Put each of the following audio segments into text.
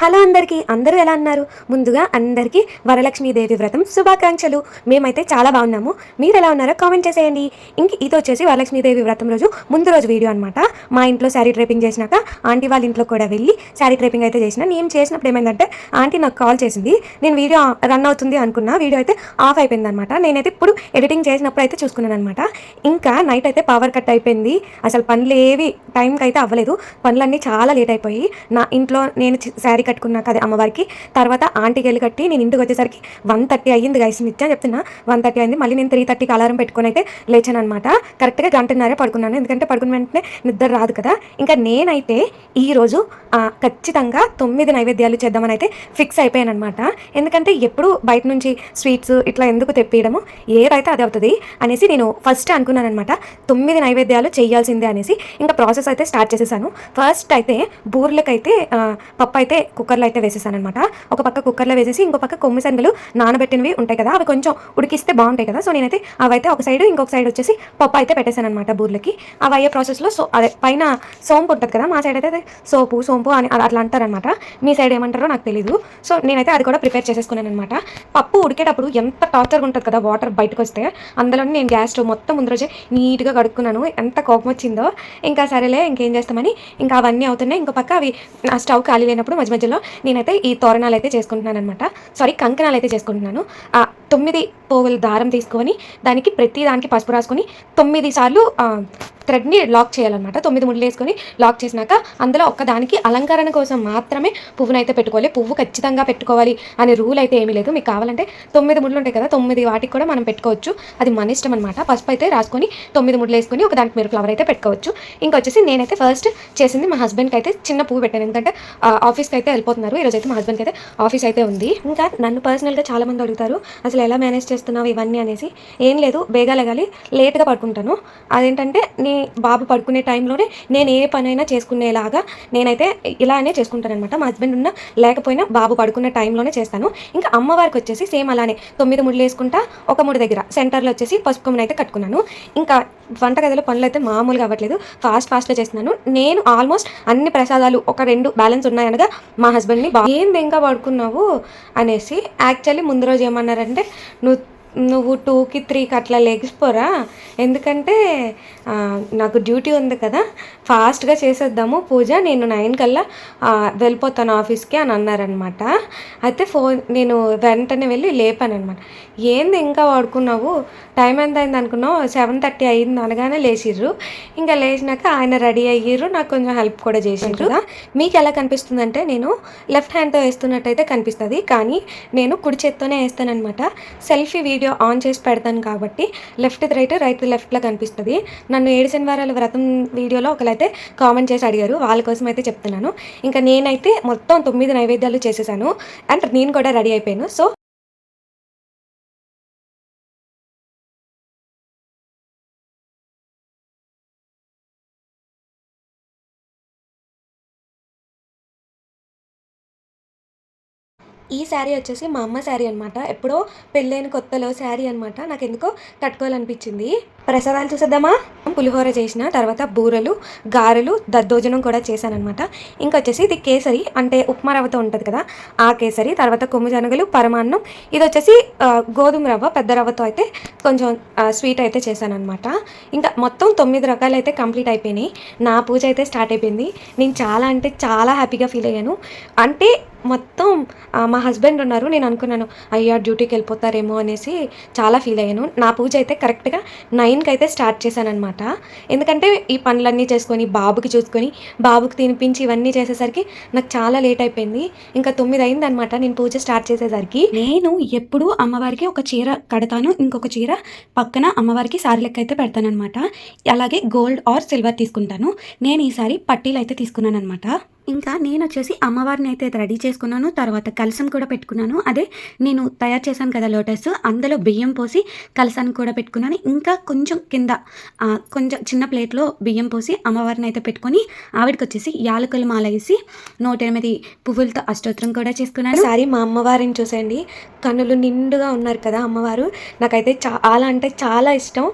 Hello అందరికీ అందరూ ఎలా అన్నారు ముందుగా అందరికీ వరలక్ష్మీదేవి వ్రతం శుభాకాంక్షలు. మేమైతే చాలా బాగున్నాము. మీరు ఎలా ఉన్నారో కామెంట్ చేసేయండి. ఇంక ఇది వచ్చేసి వరలక్ష్మీదేవి వ్రతం రోజు ముందు రోజు వీడియో అనమాట మా ఇంట్లో శారీ ట్రైపింగ్ చేసినాక ఆంటీ వాళ్ళ ఇంట్లో కూడా వెళ్ళి శారీ ట్రైపింగ్ అయితే చేసిన. నేను చేసినప్పుడు ఏమైందంటే ఆంటీ నాకు కాల్ చేసింది. నేను వీడియో రన్ అవుతుంది అనుకున్నా. వీడియో అయితే ఆఫ్ అయిపోయింది అనమాట నేనైతే ఇప్పుడు ఎడిటింగ్ చేసినప్పుడు అయితే చూసుకున్నాను అనమాట ఇంకా నైట్ అయితే పవర్ కట్ అయిపోయింది. అసలు పనులు ఏవి టైంకి అయితే అవ్వలేదు. పనులన్నీ చాలా లేట్ అయిపోయి నా ఇంట్లో నేను శారీ కట్టుకున్నాక అది అమ్మవారికి తర్వాత ఆంటీకి వెళ్ళి కట్టి నేను ఇంటికి వచ్చేసరికి వన్ థర్టీ అయ్యింది గైస్ నిత్యం చెప్తున్నా వన్ థర్టీ అయింది మళ్ళీ నేను త్రీ థర్టీకి అలారం పెట్టుకుని అయితే లేచాను అనమాట కరెక్ట్గా గంటన్నరే పడుకున్నాను. ఎందుకంటే పడుకున్న వెంటనే నిద్ర రాదు కదా. ఇంకా నేనైతే ఈరోజు ఖచ్చితంగా తొమ్మిది నైవేద్యాలు చేద్దామని అయితే ఫిక్స్ అయిపోయాను అనమాట ఎందుకంటే ఎప్పుడు బయట నుంచి స్వీట్స్ ఇట్లా ఎందుకు తెప్పియడము ఏదైతే అది అవుతుంది అనేసి నేను ఫస్ట్ అనుకున్నాను అనమాట తొమ్మిది నైవేద్యాలు చేయాల్సిందే అనేసి ఇంకా ప్రాసెస్ అయితే స్టార్ట్ చేసేసాను. ఫస్ట్ అయితే బూర్లకైతే పప్పు అయితే కుక్కర్లో అయితే వేసేసాను అనమాట ఒక పక్క కుక్కర్లో వేసేసి ఇంకో పక్క కొమ్మి శనగలు నానబెట్టినవి ఉంటాయి కదా అవి కొంచెం ఉడికిస్తే బాగుంటాయి కదా. సో నేనైతే అవైతే ఒక సైడ్ ఇంకొక సైడ్ వచ్చేసి పప్పు అయితే పెట్టేశాను అనమాట బూర్లకి. అవి అయ్యే ప్రాసెస్లో సో అదే పైన సోంపు ఉంటుంది కదా మా సైడ్ అయితే సోపు సోంపు అని అట్లా అంటారనమాట మీ సైడ్ ఏమంటారో నాకు తెలియదు సో నేనైతే అది కూడా ప్రిపేర్ చేసేసుకున్నాను అనమాట పప్పు ఉడికేటప్పుడు ఎంత టార్చర్గా ఉంటుంది కదా వాటర్ బయటకు వస్తే. అందులో నేను గ్యాస్ స్టవ్ మొత్తం ముందు రోజే నీట్గా కడుక్కున్నాను. ఎంత కోపం వచ్చిందో. ఇంకా సరేలే ఇంకేం చేస్తామని ఇంకా అవన్నీ అవుతున్నాయి. ఇంకో పక్క అవి నా స్టవ్ ఖాళీ లేనప్పుడు మధ్య మధ్యలో నేనైతే ఈ తోరణాలు అయితే చేసుకుంటున్నాను అనమాట సారీ కంకణాలు అయితే చేసుకుంటున్నాను. ఆ తొమ్మిది పోగుల దారం తీసుకొని దానికి ప్రతి దానికి పసుపు రాసుకొని తొమ్మిది సార్లు థ్రెడ్ని లాక్ చేయాలన్నమాట. తొమ్మిది ముళ్ళు వేసుకొని లాక్ చేసినాక అందులో ఒక్క దానికి అలంకరణ కోసం మాత్రమే పువ్వునైతే అయితే పెట్టుకోవాలి. పువ్వు ఖచ్చితంగా పెట్టుకోవాలి అనే రూల్ అయితే ఏమీ లేదు. మీకు కావాలంటే తొమ్మిది ముళ్ళు ఉంటాయి కదా తొమ్మిది వాటికి కూడా మనం పెట్టుకోవచ్చు. అది మన ఇష్టం అనమాట పసుపు అయితే రాసుకొని తొమ్మిది ముళ్ళు వేసుకొని ఒక దానికి మీరు ఫ్లవర్ అయితే పెట్టుకోవచ్చు. ఇంకా వచ్చేసి నేనైతే ఫస్ట్ చేసింది మా హస్బెండ్కి అయితే చిన్న పువ్వు పెట్టాను. ఎందుకంటే ఆఫీస్కి అయితే వెళ్ళిపోతున్నారు. ఈరోజు అయితే మా హస్బెండ్కి అయితే ఆఫీస్ అయితే ఉంది. ఇంకా నన్ను పర్సనల్గా చాలా మంది అడుగుతారు అసలు ఎలా మేనేజ్ చేస్తున్నావు ఇవన్నీ అనేసి ఏం లేదు బేగాలగాలి లేట్గా పడుకుంటాను. అదేంటంటే నీ బాబు పడుకునే టైంలోనే నేను ఏ పనైనా చేసుకునేలాగా నేనైతే ఇలానే చేసుకుంటాను అనమాట మా హస్బెండ్ ఉన్న లేకపోయినా బాబు పడుకునే టైంలోనే చేస్తాను. ఇంకా అమ్మవారికి వచ్చేసి సేమ్ అలానే తొమ్మిది ముళ్ళు వేసుకుంటా ఒక ముడి దగ్గర సెంటర్లో వచ్చేసి పసుపు కొమ్మని అయితే కట్టుకున్నాను. ఇంకా వంటగదిలో పనులు అయితే మామూలుగా అవ్వట్లేదు. ఫాస్ట్ ఫాస్ట్గా చేస్తున్నాను. నేను ఆల్మోస్ట్ అన్ని ప్రసాదాలు ఒక రెండు బ్యాలెన్స్ ఉన్నాయనగా మా హస్బెండ్ని బా ఏంది ఇంకా పడుకున్నావు? అనేసి యాక్చువల్లీ ముందు రోజు ఏమన్నారంటే నువ్వు నువ్వు టూకి త్రీకి అట్లా లెగిసిపోరా ఎందుకంటే నాకు డ్యూటీ ఉంది కదా ఫాస్ట్గా చేసేద్దాము పూజ నేను నైన్ కల్లా వెళ్ళిపోతాను ఆఫీస్కి అని అన్నారనమాట అయితే ఫోన్ నేను వెంటనే వెళ్ళి లేపాను అనమాట ఏంది ఇంకా వాడుకున్నావు? టైం ఎంత అయింది అనుకున్నావు? సెవెన్ థర్టీ అయింది అనగానే లేచిర్రు. ఇంకా లేచినాక ఆయన రెడీ అయ్యిర్రు నాకు కొంచెం హెల్ప్ కూడా చేసిండ్రు కదా మీకు ఎలా కనిపిస్తుంది అంటే నేను లెఫ్ట్ హ్యాండ్తో వేస్తున్నట్టయితే కనిపిస్తుంది. కానీ నేను కుడి చేత్తోనే వేస్తానమాట సెల్ఫీ వీడియో ఆన్ చేసి పెడతాను కాబట్టి లెఫ్ట్ రైట్ రైట్ లెఫ్ట్లో కనిపిస్తుంది. నన్ను ఏడు శనివారాల వ్రతం వీడియోలో ఒకరైతే కామెంట్ చేసి అడిగారు. వాళ్ళ కోసం అయితే చెప్తున్నాను. ఇంకా నేనైతే మొత్తం తొమ్మిది నైవేద్యాలు చేసేసాను. అండ్ నేను కూడా రెడీ అయిపోయాను. సో ఈ శారీ వచ్చేసి మా అమ్మ శారీ అనమాట ఎప్పుడో పెళ్ళైన కొత్తలో శారీ అనమాట నాకు ఎందుకో కట్టుకోవాలనిపించింది ప్రసాదాలు చూసేద్దామా? పులిహోర చేసిన తర్వాత బూరెలు గారెలు దద్దోజనం కూడా చేశానమాట ఇంకా వచ్చేసి ఇది కేసరి అంటే ఉప్మా రవ్వతో ఉంటుంది కదా ఆ కేసరి తర్వాత కొమ్ము జనగలు పరమాన్నం. ఇది వచ్చేసి గోధుమ రవ్వ పెద్ద రవ్వతో అయితే కొంచెం స్వీట్ అయితే చేశానమాట ఇంకా మొత్తం తొమ్మిది రకాలు అయితే కంప్లీట్ అయిపోయినాయి. నా పూజ అయితే స్టార్ట్ అయిపోయింది. నేను చాలా అంటే చాలా హ్యాపీగా ఫీల్ అయ్యాను. అంటే మొత్తం మా హస్బెండ్ ఉన్నారు నేను అనుకున్నాను అయ్యా డ్యూటీకి వెళ్ళిపోతారేమో అనేసి చాలా ఫీల్ అయ్యాను. నా పూజ అయితే కరెక్ట్గా నైన్కి అయితే స్టార్ట్ చేశానమాట ఎందుకంటే ఈ పనులన్నీ చేసుకొని బాబుకి చూసుకొని బాబుకి తినిపించి ఇవన్నీ చేసేసరికి నాకు చాలా లేట్ అయిపోయింది. ఇంకా తొమ్మిది అయిందనమాట నేను పూజ స్టార్ట్ చేసేసరికి. నేను ఎప్పుడూ అమ్మవారికి ఒక చీర కడతాను ఇంకొక చీర పక్కన అమ్మవారికి సారీ లెక్క అయితే పెడతానమాట అలాగే గోల్డ్ ఆర్ సిల్వర్ తీసుకుంటాను. నేను ఈసారి పట్టీలు అయితే తీసుకున్నాను అనమాట ఇంకా నేను వచ్చేసి అమ్మవారిని అయితే రెడీ చేసుకున్నాను తర్వాత కలసం కూడా పెట్టుకున్నాను. అదే నేను తయారు చేశాను కదా లోటస్ అందులో బియ్యం పోసి కలసాన్ని కూడా పెట్టుకున్నాను. ఇంకా కొంచెం కింద కొంచెం చిన్న ప్లేట్లో బియ్యం పోసి అమ్మవారిని అయితే పెట్టుకొని ఆవిడకి వచ్చేసి యాలకుల మాల వేసి నూట ఎనిమిది పువ్వులతో అష్టోత్తరం కూడా చేసుకున్నాను. సారీ మా అమ్మవారిని చూసేయండి. కన్నులు నిండుగా ఉన్నారు కదా అమ్మవారు. నాకైతే చాలా అంటే చాలా ఇష్టం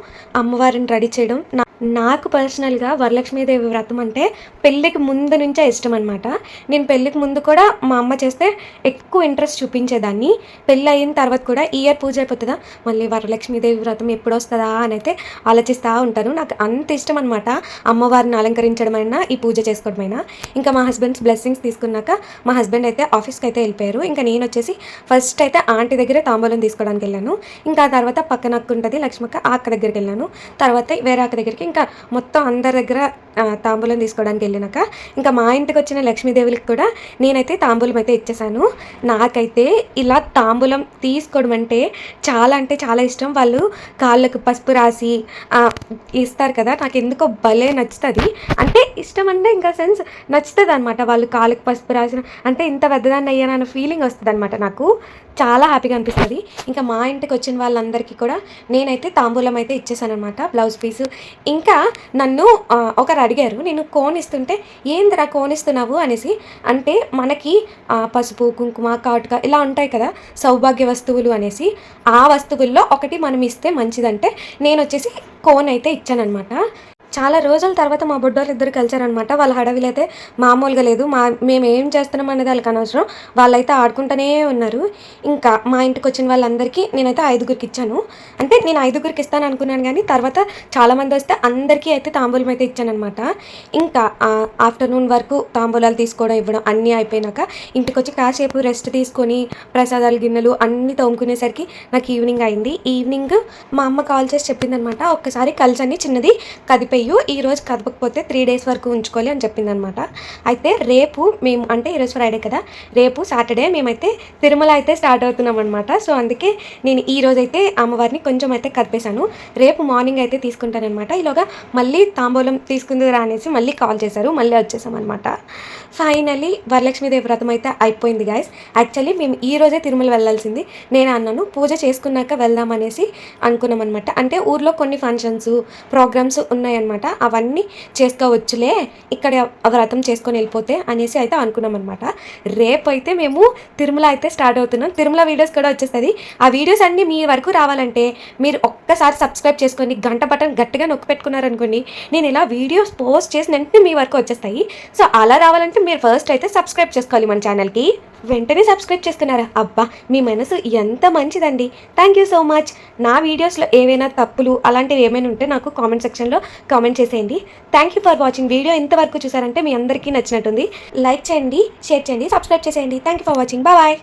అమ్మవారిని రెడీ చేయడం. నాకు పర్సనల్గా వరలక్ష్మీదేవి వ్రతం అంటే పెళ్ళికి ముందు నుంచే ఇష్టం అనమాట నేను పెళ్ళికి ముందు కూడా మా అమ్మ చేస్తే ఎక్కువ ఇంట్రెస్ట్ చూపించేదాన్ని. పెళ్ళి అయిన తర్వాత కూడా ఇయర్ పూజ అయిపోతుందా? మళ్ళీ వరలక్ష్మీదేవి వ్రతం ఎప్పుడు వస్తుందా అని అయితే ఆలోచిస్తూ ఉంటాను. నాకు అంత ఇష్టం అనమాట అమ్మవారిని అలంకరించడమైనా ఈ పూజ చేసుకోవడమైనా. ఇంకా మా హస్బెండ్స్ బ్లెస్సింగ్స్ తీసుకున్నాక మా హస్బెండ్ అయితే ఆఫీస్కి అయితే వెళ్ళిపోయారు. ఇంకా నేను వచ్చేసి ఫస్ట్ అయితే ఆంటీ దగ్గరే తాంబూలం తీసుకోవడానికి వెళ్ళాను. ఇంకా ఆ తర్వాత పక్కన అక్క ఉంటుంది లక్ష్మక్క ఆ అక్క దగ్గరికి వెళ్ళాను. తర్వాత వేరే అక్క దగ్గరికి ఇంకా మొత్తం అందరి దగ్గర తాంబూలం తీసుకోవడానికి వెళ్ళినాక ఇంకా మా ఇంటికి వచ్చిన లక్ష్మీదేవులకు కూడా నేనైతే తాంబూలం అయితే ఇచ్చేసాను. నాకైతే ఇలా తాంబూలం తీసుకోవడం అంటే చాలా అంటే చాలా ఇష్టం. వాళ్ళు కాళ్ళకు పసుపు రాసి ఇస్తారు కదా నాకు ఎందుకో భలే నచ్చుతుంది. అంటే ఇష్టం అంటే ఇంకా సెన్స్ నచ్చుతుంది అనమాట వాళ్ళు కాళ్ళకు పసుపు రాసిన అంటే ఇంత పెద్దదాన్ని అయ్యానన్న ఫీలింగ్ వస్తుంది అనమాట నాకు. చాలా హ్యాపీగా అనిపిస్తుంది. ఇంకా మా ఇంటికి వచ్చిన వాళ్ళందరికీ కూడా నేనైతే తాంబూలం అయితే ఇచ్చేసాను అనమాట బ్లౌజ్ పీసు. ఇంకా నన్ను ఒకరు అడిగారు నేను కోన్ ఇస్తుంటే ఏందిరా కోన్ ఇస్తున్నావు అనేసి. అంటే మనకి పసుపు కుంకుమ కాటుక ఇలా ఉంటాయి కదా సౌభాగ్య వస్తువులు అనేసి. ఆ వస్తువుల్లో ఒకటి మనం ఇస్తే మంచిదంటే నేను వచ్చేసి కోన్ అయితే ఇచ్చానమాట చాలా రోజుల తర్వాత మా బుడ్డోళ్ళు ఇద్దరు కలిసారనమాట వాళ్ళ హడవిలు అయితే మామూలుగా లేదు. మా మేము ఏం చేస్తున్నాం అనేది వాళ్ళకి అనవసరం. వాళ్ళైతే ఆడుకుంటూనే ఉన్నారు. ఇంకా మా ఇంటికి వచ్చిన వాళ్ళందరికీ నేనైతే ఐదుగురికి ఇచ్చాను. అంటే నేను ఐదుగురికి ఇస్తాను అనుకున్నాను కానీ తర్వాత చాలామంది వస్తే అందరికీ అయితే తాంబూలం అయితే ఇచ్చానమాట ఇంకా ఆఫ్టర్నూన్ వరకు తాంబూలాలు తీసుకోవడం ఇవ్వడం అన్నీ అయిపోయినాక ఇంటికి వచ్చి కాసేపు రెస్ట్ తీసుకొని ప్రసాదాలు గిన్నెలు అన్నీ తోముకునేసరికి నాకు ఈవినింగ్ అయింది. ఈవినింగ్ మా అమ్మ కాల్ చేసి చెప్పిందనమాట ఒక్కసారి కలిసని చిన్నది కదిపోయి. ఈ రోజు కదపకపోతే త్రీ డేస్ వరకు ఉంచుకోవాలి అని చెప్పిందనమాట. అయితే రేపు మేము అంటే ఈరోజు ఫ్రైడే కదా రేపు సాటర్డే మేమైతే తిరుమల అయితే స్టార్ట్ అవుతున్నాం అనమాట సో అందుకే నేను ఈ రోజు అయితే అమ్మవారిని కొంచెం అయితే కదిపేశాను. రేపు మార్నింగ్ అయితే తీసుకుంటానమాట ఈలోగా మళ్ళీ తాంబూలం తీసుకుందిరా అనేసి మళ్ళీ కాల్ చేశారు. మళ్ళీ వచ్చేసామన్నమాట ఫైనలీ వరలక్ష్మీదేవి వ్రతం అయితే అయిపోయింది గాయస్ యాక్చువల్లీ మేము ఈ రోజే తిరుమల వెళ్ళాల్సింది. నేను అన్నాను పూజ చేసుకున్నాక వెళ్దాం అనేసి అనుకున్నాం అనమాట అంటే ఊర్లో కొన్ని ఫంక్షన్స్ ప్రోగ్రామ్స్ ఉన్నాయన్నమాట. అవన్నీ చేసుకోవచ్చులే ఇక్కడ వ్రతం చేసుకొని వెళ్ళిపోతే అనేసి అయితే అనుకున్నాం అనమాట రేపు అయితే మేము తిరుమల అయితే స్టార్ట్ అవుతున్నాం. తిరుమల వీడియోస్ కూడా వచ్చేస్తుంది. ఆ వీడియోస్ అన్నీ మీ వరకు రావాలంటే మీరు ఒక్కసారి సబ్స్క్రైబ్ చేసుకొని గంట బటన్ గట్టిగా నొక్కి పెట్టుకున్నారనుకోండి నేను ఇలా వీడియోస్ పోస్ట్ చేసిన వెంటనే మీ వరకు వచ్చేస్తాయి. సో అలా రావాలంటే మీరు ఫస్ట్ అయితే సబ్స్క్రైబ్ చేసుకోవాలి మన ఛానల్కి. వెంటనే సబ్స్క్రైబ్ చేసుకున్నారా అబ్బా మీ మనసు ఎంత మంచిదండి. థ్యాంక్ యూ సో మచ్ నా వీడియోస్లో ఏవైనా తప్పులు అలాంటివి ఏమైనా ఉంటే నాకు కామెంట్ సెక్షన్లో కామెంట్ చేసేయండి. Thank you for watching video ఇంతవరకు చూసారంటే మీ అందరికీ నచ్చినట్టుంది. లైక్ చేయండి షేర్ చేయండి సబ్స్క్రైబ్ చేసేయండి. Thank you for watching bye